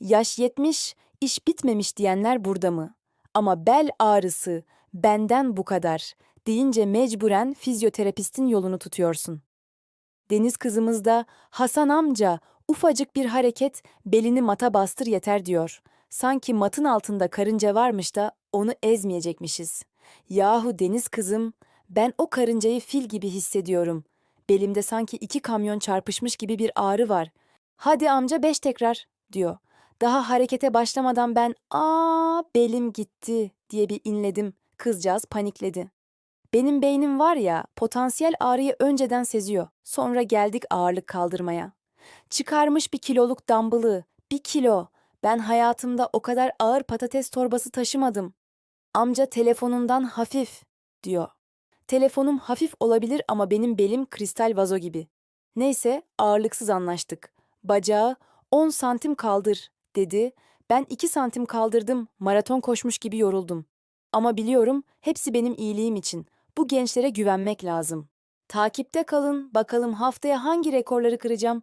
Yaş yetmiş, iş bitmemiş diyenler burada mı? Ama bel ağrısı, benden bu kadar deyince mecburen fizyoterapistin yolunu tutuyorsun. Deniz kızımız da Hasan amca ufacık bir hareket belini mata bastır yeter diyor. Sanki matın altında karınca varmış da onu ezmeyecekmişiz. Yahu deniz kızım ben o karıncayı fil gibi hissediyorum. Belimde sanki iki kamyon çarpışmış gibi bir ağrı var. Hadi amca beş tekrar diyor. Daha harekete başlamadan ben aa belim gitti diye bir inledim. Kızcağız panikledi. Benim beynim var ya, potansiyel ağrıyı önceden seziyor. Sonra geldik ağırlık kaldırmaya. Çıkarmış bir kiloluk dumbbell'ı, bir kilo. Ben hayatımda o kadar ağır patates torbası taşımadım. Amca telefonundan hafif, diyor. Telefonum hafif olabilir ama benim belim kristal vazo gibi. Neyse ağırlıksız anlaştık. Bacağı 10 santim kaldır, dedi. Ben 2 santim kaldırdım, maraton koşmuş gibi yoruldum. Ama biliyorum hepsi benim iyiliğim için. Bu gençlere güvenmek lazım. Takipte kalın, bakalım haftaya hangi rekorları kıracağım.